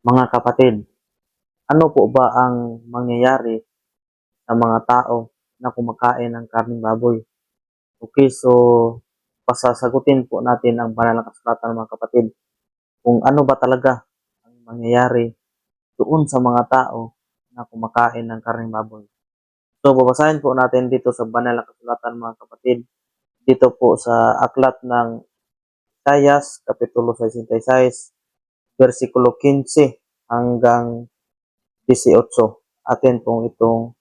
Mga kapatid, ano po ba ang mangyayari sa mga tao na kumakain ng karning baboy? Okay, so pasasagutin po natin ang banal na kasulatan mga kapatid kung ano ba talaga ang mangyayari doon sa mga tao na kumakain ng karning baboy. So babasahin po natin dito sa banal na kasulatan mga kapatid dito po sa aklat ng Isayas, Kapitulo 66, versikulo 15 hanggang 18. Atin pong itong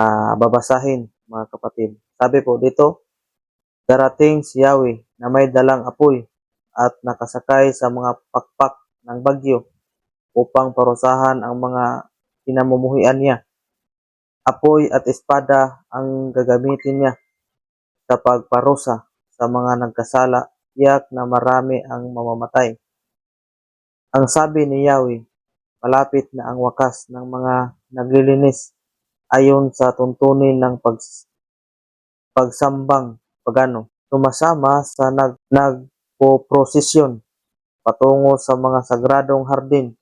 ah, babasahin mga kapatid. Sabi po dito, Darating si Yahweh na may dalang apoy at nakasakay sa mga pakpak ng bagyo upang parusahan ang mga pinamumuhian niya. Apoy at espada ang gagamitin niya sa pagparusa sa mga nagkasala, tiyak na marami ang mamamatay. Ang sabi ni Yahweh, malapit na ang wakas ng mga naglilinis ayon sa tuntunin ng pag, pagsambang pagano. Sumasama sa nag, nagpo-prosesyon patungo sa mga sagradong hardin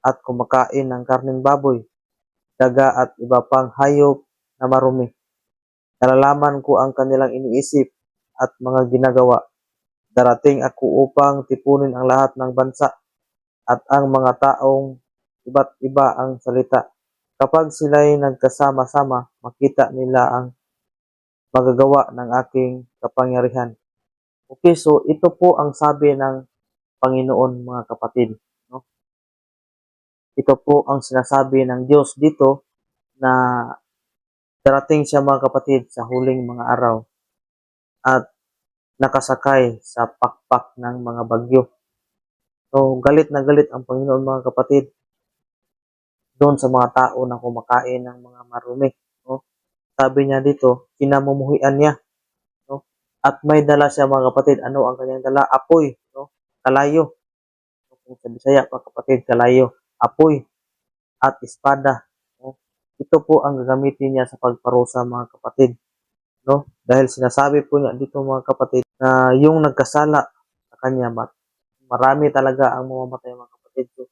at kumakain ng karning baboy, daga at iba pang hayop na marumi. Nalalaman ko ang kanilang iniisip at mga ginagawa. Darating ako upang tipunin ang lahat ng bansa at ang mga taong iba't iba ang salita. Kapag sila'y nagkasama-sama, makita nila ang magagawa ng aking kapangyarihan. Okay, so ito po ang sabi ng Panginoon mga kapatid. No? Ito po ang sinasabi ng Diyos dito na darating siya mga kapatid sa huling mga araw at nakasakay sa pakpak ng mga bagyo. So, galit na galit ang Panginoon mga kapatid doon sa mga tao na kumakain ng mga marumi. No? Sabi niya dito, kinamumuhian niya. No? At may dala siya mga kapatid. Ano ang kanyang dala? Apoy. No? Kalayo. So, kung sa Bisaya mga kapatid, kalayo. Apoy. At espada. No? Ito po ang gagamitin niya sa pagparusa mga kapatid. No? Dahil sinasabi po niya dito mga kapatid na yung nagkasala sa kanya, marami talaga ang mamamatay mga kapatid. So,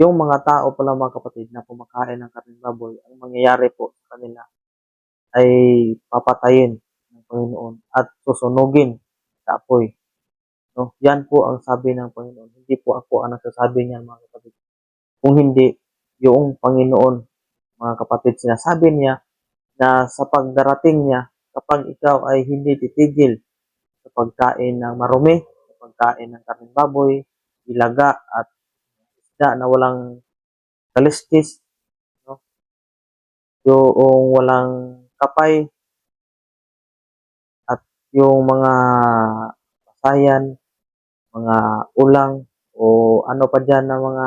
yung mga tao pala mga kapatid na kumakain ng karning baboy, ang mangyayari po sa kanila ay papatayin ng Panginoon at susunugin sa apoy. No? Yan po ang sabi ng Panginoon. Hindi po ako ang nagsasabi niyan mga kapatid. Kung hindi, yung Panginoon, mga kapatid, sinasabi niya na sa pagdarating niya, kapag ikaw ay hindi titigil sa pagkain ng marumi, pagkain ng karning baboy, ilaga at isda na walang kaliskis, no? yung walang kapay, at yung mga pasayan, mga ulang, o ano pa dyan na mga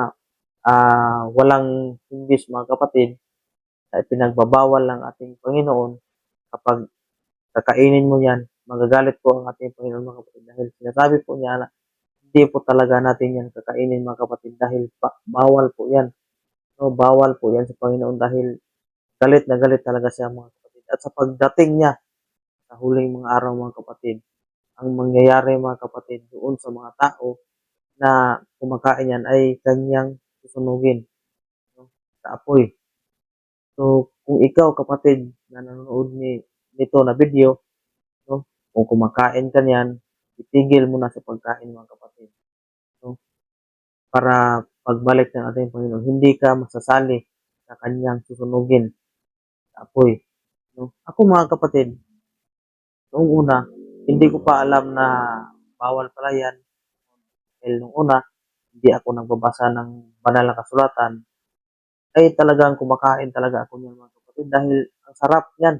ah, walang English mga kapatid, ay pinagbabawal ng ating Panginoon kapag kakainin mo yan, magagalit po ang ating Panginoon mga kapatid dahil sinasabi po niya na hindi po talaga natin yan kakainin mga kapatid dahil pa, bawal po yan. No, bawal po yan sa Panginoon dahil galit na galit talaga siya mga kapatid. At sa pagdating niya sa huling mga araw mga kapatid, ang mangyayari mga kapatid doon sa mga tao na kumakain yan ay kanyang susunugin no, sa apoy. So, kung ikaw kapatid na nanonood ni nito na video, kung kumakain ka niyan, itigil mo na sa pagkain mga kapatid. No? Para pagbalik ng ating Panginoon, hindi ka masasali sa kanyang susunugin sa apoy. No? Ako mga kapatid, noong una, hindi ko pa alam na bawal pala yan. Dahil nung una, hindi ako nagbabasa ng banal na kasulatan, ay talagang kumakain talaga ako niyan mga kapatid dahil ang sarap niyan.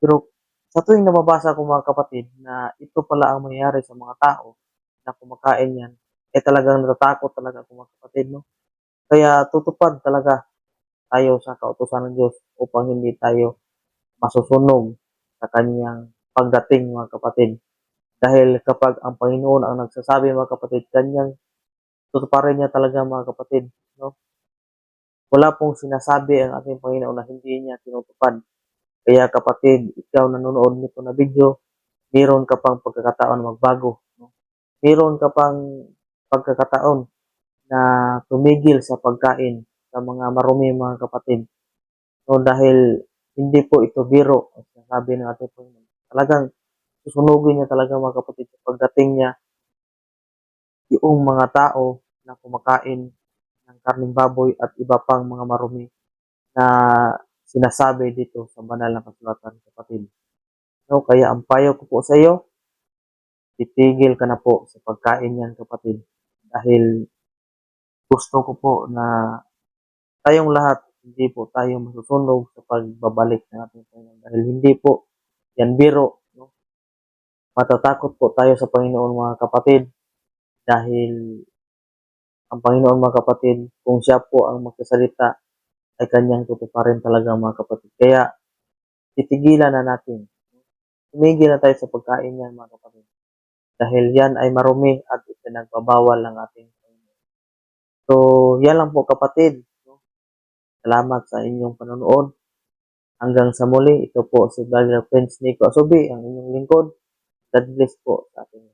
Pero sa tuwing nababasa ko mga kapatid na ito pala ang mangyayari sa mga tao na kumakain yan, eh talagang natatakot talaga ako mga kapatid, no? Kaya tutupad talaga tayo sa kautusan ng Diyos upang hindi tayo masusunog sa kanyang pagdating mga kapatid. Dahil kapag ang Panginoon ang nagsasabi mga kapatid, kanyang tutuparin niya talaga mga kapatid, no? Wala pong sinasabi ang ating Panginoon na hindi niya tinutupad. Kaya kapatid, ikaw nanonood nito na video, meron ka pang pagkakataon magbago. No? Meron ka pang pagkakataon na tumigil sa pagkain sa mga marumi mga kapatid. So dahil hindi po ito biro, sabi ng ating Panginoon, talagang susunugin niya talaga mga kapatid sa pagdating niya yung mga tao na kumakain ng karning baboy at iba pang mga marumi na sinasabi dito sa banal na kasulatan kapatid. So kaya ang payo ko po sa iyo, titigil ka na po sa pagkain yan kapatid. Dahil gusto ko po na tayong lahat hindi po tayo masusunog sa pagbabalik ng ating Panginoon. Dahil hindi po yan biro. No? Matatakot po tayo sa Panginoon mga kapatid. Dahil ang Panginoon mga kapatid, kung siya po ang magsasalita, ay kanyang tutuparin talaga mga kapatid. Kaya titigilan na natin. Tumigil na tayo sa pagkain yan mga kapatid. Dahil yan ay marumi at ipinagbabawal ng ating Panginoon. So, yan lang po kapatid. Salamat sa inyong panonood. Hanggang sa muli, ito po si Vlogger Prince Nico Asubi, ang inyong lingkod. God bless po sa ating